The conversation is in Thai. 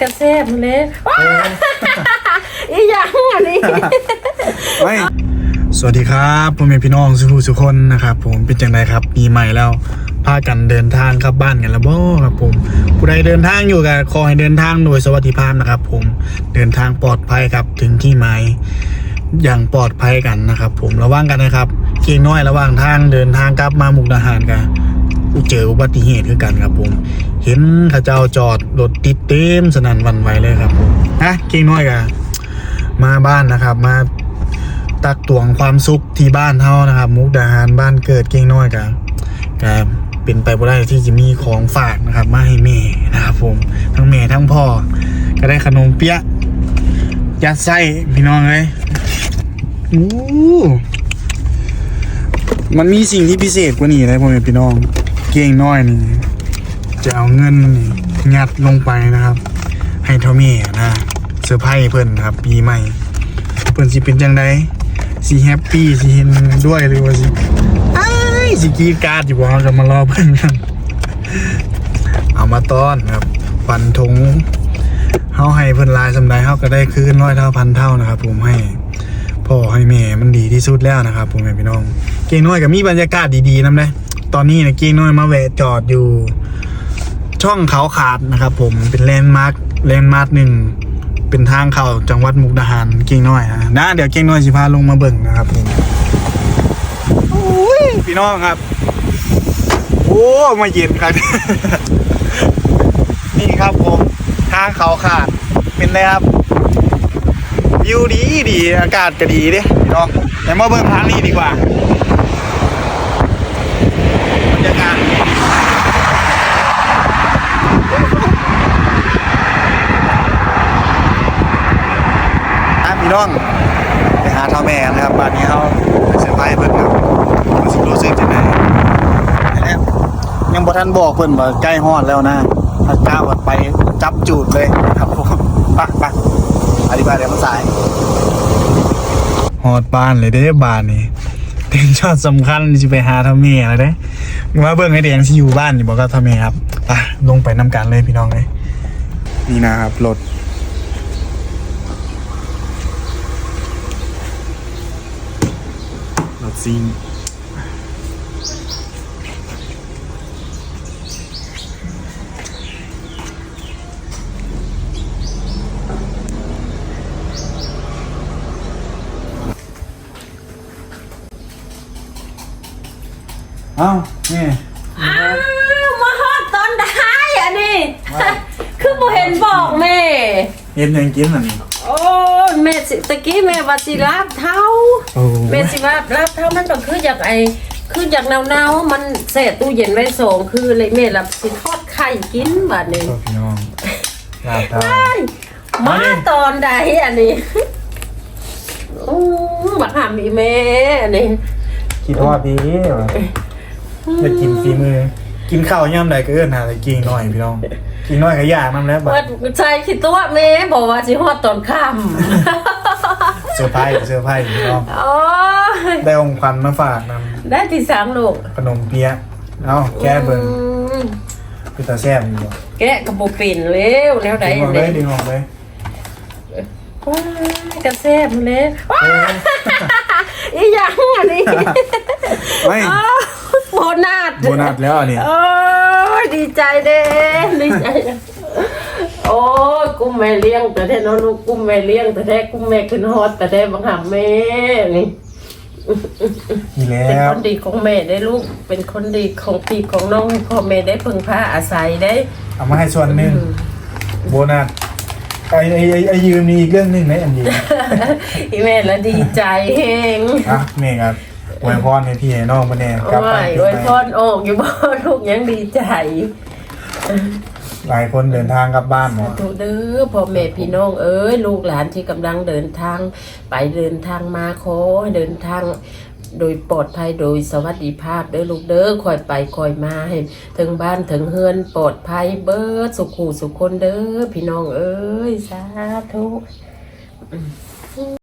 กระแซบเลยว้าอีหยังอันนี้ไม่สวัสดีครับพ่อแม่พี่น้องสุภูสุคนนะครับผมเป็นจังไดครับปีใหม่แล้วพากันเดินทางกลับบ้านกันแล้วบ่ครับผม ผู้ใดเดินทางอยู่ก็ขอให้เดินทางโดยสวัสดิภาพนะครับ ผมเดินทางปลอดภัยครับถึงที่หมายอย่างปลอดภัยกันนะครับ ผมระวังกันนะครับเก่งน้อยระหว่างทางเดินทางกลับมามุกดาหารกันเจออุบัติเหตุคือกันครับผม เห็นข้าเจ้าจอดรถติดเต็มสนั่นวันไหวเลยครับผมนะเก่งน้อยกันมาบ้านนะครับ มาตักตวงความสุขที่บ้านเฮานะครับ มุกดาหารบ้านเกิดเก่งน้อยกันก็เป็นไปบ่ได้ที่จะมีของฝากนะครับ มาให้แม่นะครับผมทั้งแม่ทั้งพ่อ ก็ได้ขนมเปี๊ยะยัดไส้พี่น้องเลยอู้มันมีสิ่งที่พิเศษกว่านี้เลยพ่อแม่พี่น้อง เก่งน้อยนี่ จะเอาเงินนี่ยัดลงไปนะครับ ให้เท่าแม่นะเซอร์ไพรส์เพิ่นนครับปีใหม่ เพิ่อนสิเป็นจังไดสิแฮปปี้สิเห็นด้วยหรือว่าสิอ้สิกีดกราดอยู่บ่เราจะมารอเพิ่นกันเอามาต้อนครับฟันธงเฮาให้เพิ่อนลายสำใดเฮาก็ได้คืนร้อยเท่าพันเท่านะครับ ผมให้พ่อให้แม่มันดีที่สุดแล้วนะครับผมแม่พี่น้อง เก่งน้อยก็มีบรรยากาศดีๆนำเด้ตอนนี้นี่ยเก่งน้อยมาแวะจอดอยู่ ช่องเขาขาดนะครับ ผมเป็นแลนด์มาร์คแลนด์มาร์คหนึ่งเป็นทางเข้าจังหวัดมุกดาหารเก่งน้อยฮะนะเดี๋ยวเก่งน้อยสิพาลงมาเบิ่งนะครับผมโอ้ยพี่น้องครับ โอ้มาเย็นครับ นี่ครับผมทางเขาขาดเป็นไงครับวิวดีดีอากาศก็ดีเด้พี่น้องแต่มาเบิ่งทางนี้ดีกว่าบรรยากาศ อะพี่ น้องไปหาเท่าแม่นะครับบ้านนี้เขาไปเซอร์ไพรส์เพิ่นครับมันสิรู้สึกจังไดนะครับยังบ่ทันบอกเพิ่นว่าใกล้ฮอดแล้วนะถ้าก้าวไปจับจูดเลยครับผมปักปักอธิบายเดี๋ยวมันสายฮอดบ้านเลยเด้บ้านนี้เป็นช็อตสำคัญที่สิไปหาเท่าแม่แล้วเด้มาเบิ่งไอ้แดงสิอยู่บ้านอยู่บ่ก็เท่าแม่ครับไปลงไปนํกันเลยพี่น้องเลยนี่นะครับรถ รถซิ่งเอ้านี่อ้าวมาฮอดตอนได้อันนี้ คือบ่เห็นบอกแม่เย็นยังกินอะนี่ โอ้แม่สิตะกี้แม่ว่าสิลาบเท้าโอ้ แม่สิว่าลาบเท้ามันก็คืออยากไอคืออยากหนาวๆมันเสร็จตู้เย็นไว้สองคือเลยแม่รับสิทอดไข่กินบัดนี้โอ้พี่น้องลาบเท้าได้มาตอนใดอันนี้อู้บักหามอีแม่อันนี้คิดว่าดีว่ะจะกินฝีมือ กินข้าวย่ำใดก็เอื้อนหาอะไรกินหน่อยพี่น้อง กินน้อยก็ยากน้ำแล้วบัดว่าใจคิดตัวแม่บอกว่าสิฮอดตอนค่ำเซอร์ไพรส์เซอร์ไพรส์พี่น้องโอ้ยได้องค์พันมาฝากนได้ที่สามลูกำขนมเปี๊ยะเอ้าแก้เบิ่งอืมคือตาแซ่บอยู่บ่แกะกระปุกปิ่นเร็วแนวใดดึงออกเลเนี่ยยดึงออกเลย ว้ายกระแซบเลยว้ายอีหยังอันนี้ไม่อ้าวโบนัส โบนัสแล้วอันนี้โอ้ยดีใจเด้ดีใจโอ้ยกุ้มแม่เลี้ยงแต่แท้เน้องลูกกุ้มแม่เลี้ยงแต่แท้กุ้มแม่ขึ้นฮอตแต่แท้บังหับแม่นี่นี่แล้เป็นว คนดีของแม่ได้ลูกเป็นคนดีของพี่ของน้องให้พ่อแม่ได้พึ่งพาอาศัยได้เอามาให้ส่วนหนึ่งโบนัส ไอ้ไอ้ไอ้ไอ้ยืมนี่อีกเรื่องหนึ่งนะอันยืมอีแม่ละดีใจเฮงอะเมครับอวยพรให้พี่ให้น้องมาแน่กลับไปไม่ปีโอ้ยใหม่พรออกอยู่บ้านลูกยังดีใจหลายคนเดินทางกลับบ้านหมดถูกเด้อพ่อแม่พี่น้องเอ้ยลูกหลานที่กำลังเดินทาง ไปเดินทางมาขอให้เดินทาง โดยปลอดภัยโดยสวัสดิภาพเด้อลูกเด้อคอยไปคอยมาให้ถึงบ้านถึงเฮือนปลอดภัยเบิดสุขูสุขคนเด้อพี่น้องเอ้ยสาธุ